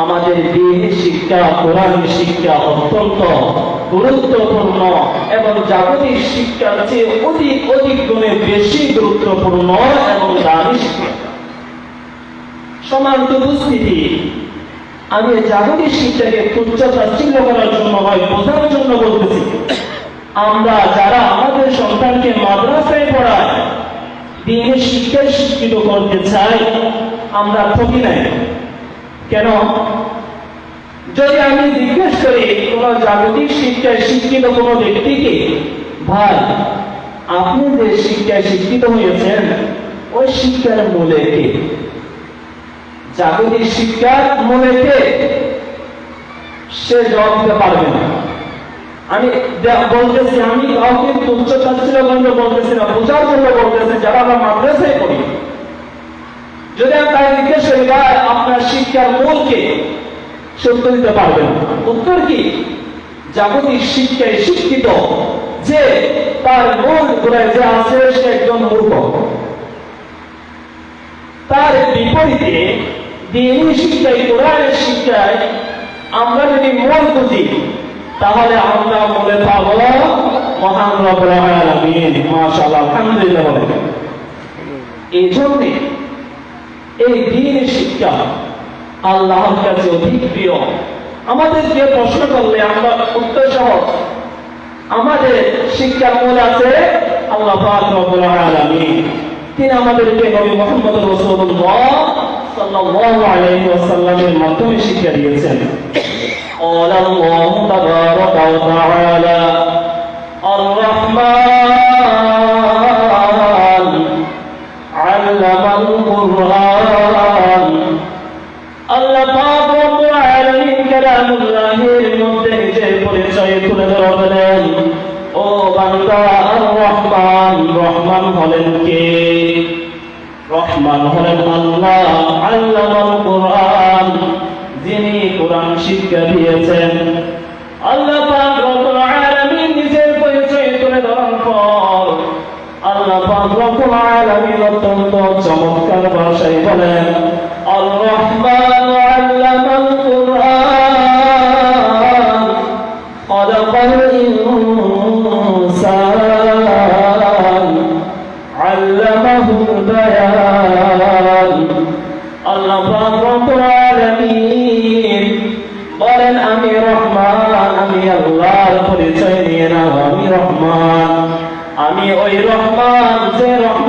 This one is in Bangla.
আমাদের দিন শিক্ষা কোরআন শিক্ষা অত্যন্ত গুরুত্বপূর্ণ এবং জাগতিক শিক্ষার চেয়ে অধিক অধিক গুণে বেশি গুরুত্বপূর্ণ এবং দামি শিক্ষা। সমান উপস্থিতি, আমি জাগতিক শিক্ষাকে তুচ্ছ তাচ্ছিল্য করার জন্য হয়, বোঝার জন্য বলতেছি। আমরা যারা আমাদের সন্তানকে মাদ্রাসায় পড়ায়, দিনের শিক্ষায় শিক্ষিত করতে চাই, আমরা ঠকি নাই। কেন? যদি আমি জিজ্ঞেস করি, কোন জাগতিক শিক্ষায় শিক্ষিত কোন ব্যক্তিকে ভাই, আপনি যে শিক্ষায় শিক্ষিত হয়েছেন, ওই শিক্ষার মূলে কে? জাগতিক শিক্ষার মূলে কে? সে জবাব দিতে পারবে না। আমি বলতেছি, আমি কাউকে তুচ্ছ তাচ্ছিল্য বলতেছি না, বোঝার জন্য বলতেছি, যারা আমরা মাদ্রাসায় পড়ি যদি আমি তাই জিজ্ঞেস করি ভাই আপনার শিক্ষার মূল কে সে উত্তর দিতে পারবেন উত্তর কি? জাগতিক শিক্ষায় শিক্ষিত যে তার মূল গোড়ায় যে আছে সে একজন মূর্খ। তার বিপরীতে দিনী শিক্ষায়, কোরআনের শিক্ষায় আমরা যদি মন বুঝি তাহলে আমরা মনে পাব, মহান রব্বুল আলামিন আলহামদুলিল্লাহ এই জন্যে এই দিন শিক্ষা আল্লাহর কাছে অধিক প্রিয় আমাদেরকে প্রশ্ন করলে আমরা উত্তর সহ আমাদের শিক্ষার মূল আছে আল্লাহ পাক রব্বুল আলামিন তিনি আমাদেরকে নবী মুহাম্মদ রাসূলুল্লাহ সাল্লাল্লাহু আলাইহি ওয়াসাল্লামের মাধ্যমে শিক্ষা দিয়েছেন قال الله تبارك وتعالى الرحمن বিষয়ে তুলে ধরলেন। ও বান্দা রহমান রহমান হলেন কে? রহমান হলেন আল্লাহ আল্লাহ কোরআন, যিনি কোরআন শিক্ষা দিয়েছেন। আল্লাহ পাক রব্বুল আলামিন নিজের পরিচয় তুলে ধরার আল্লাহ পাক রব্বুল আলামিন অত্যন্ত চমৎকার ভাষায় বলেন আল্লাহ বলেন, আমি রহমান, আমি আল্লাহর পরিচয় নিয়ে নাও, আমি রহমান। আমি ওই রহমান যে রহমান